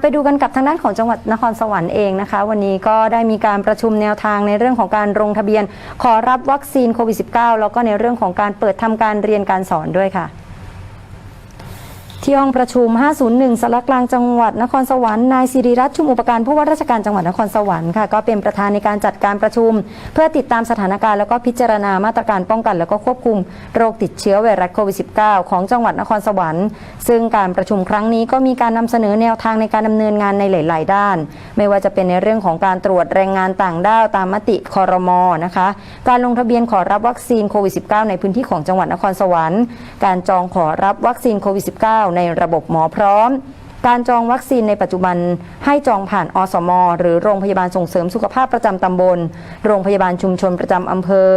ไปดูกันกับทางด้านของจังหวัดนครสวรรค์เองนะคะ วันนี้ก็ได้มีการประชุมแนวทางในเรื่องของการลงทะเบียน ขอรับวัคซีนโควิด -19 แล้วก็ในเรื่องของการเปิดทำการเรียนการสอนด้วยค่ะ ที่ห้องประชุม 501สารกลางจังหวัดนครสวรรค์นายสิริรัตน์ชุมอุปการผู้ว่าราชการจังหวัดนครสวรรค์ค่ะก็เป็นประธานในการจัดการประชุม เพื่อติดตามสถานการณ์แล้วก็พิจารณามาตรการป้องกัน แล้วก็ควบคุมโรคติดเชื้อไวรัสโควิด -19 ของจังหวัดนครสวรรค์ ซึ่งการประชุมครั้งนี้ก็มีการนำเสนอแนวทางในการดำเนินงานในหลาย ๆ ด้าน ไม่ว่าจะเป็นในเรื่องของการตรวจแรงงานต่างด้าวตามมติคอรมอนะคะการลงทะเบียนขอรับวัคซีนโควิด -19 ในพื้นที่ของจังหวัดนครสวรรค์ การจองขอรับวัคซีนโควิด -19 ในระบบหมอพร้อม การจองวัคซีนในปัจจุบันให้จองผ่านอสม หรือโรงพยาบาลส่งเสริมสุขภาพประจำตำบล โรงพยาบาลชุมชนประจำอำเภอ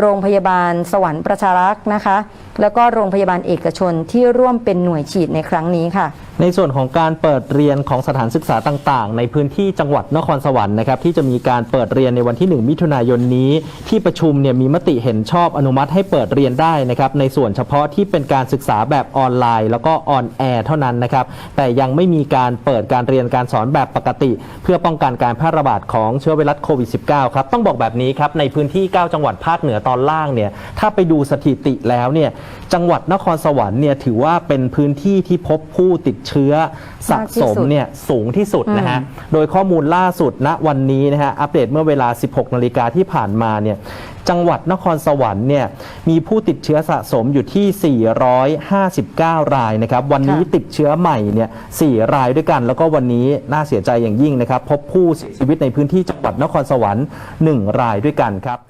โรงพยาบาลสวรรค์ประชารักษ์นะคะแล้วก็โรงพยาบาลเอกชนที่ร่วมเป็นหน่วยฉีดในครั้งนี้ค่ะ ในส่วนของการเปิดเรียนของสถานศึกษาต่างๆ ในพื้นที่จังหวัดนครสวรรค์นะครับที่จะมีการเปิดเรียนในวันที่ 1 มิถุนายนนี้ ที่ประชุมเนี่ยมีมติเห็นชอบอนุมัติให้เปิดเรียนได้นะครับในส่วนเฉพาะที่เป็นการศึกษาแบบออนไลน์ แล้วก็ออนแอร์เท่านั้นนะครับแต่ยังไม่มีการเปิดการเรียนการสอนแบบปกติ เพื่อป้องกันการแพร่ระบาดของเชื้อไวรัสโควิด -19 ครับต้องบอกแบบนี้ครับในพื้นที่ 9 จังหวัดภาคเหนือตอนล่างเนี่ยถ้าไปดูสถิติแล้วเนี่ยจังหวัดนครสวรรค์เนี่ยถือว่าเป็นพื้นที่ที่พบผู้ติดเชื้อสะสมเนี่ยสูงที่สุดนะฮะ โดยข้อมูลล่าสุดณวันนี้นะฮะอัปเดตเมื่อเวลา 16 นาฬิกาที่ผ่านมาเนี่ยจังหวัดนครสวรรค์เนี่ยมีผู้ติดเชื้อสะสมอยู่ที่ 459 รายนะครับ วันนี้ค่ะติดเชื้อใหม่เนี่ย4รายด้วยกัน แล้วก็วันนี้น่าเสียใจอย่างยิ่งนะครับ พบผู้เสียชีวิตในพื้นที่จังหวัดนครสวรรค์ 1 รายด้วยกันครับ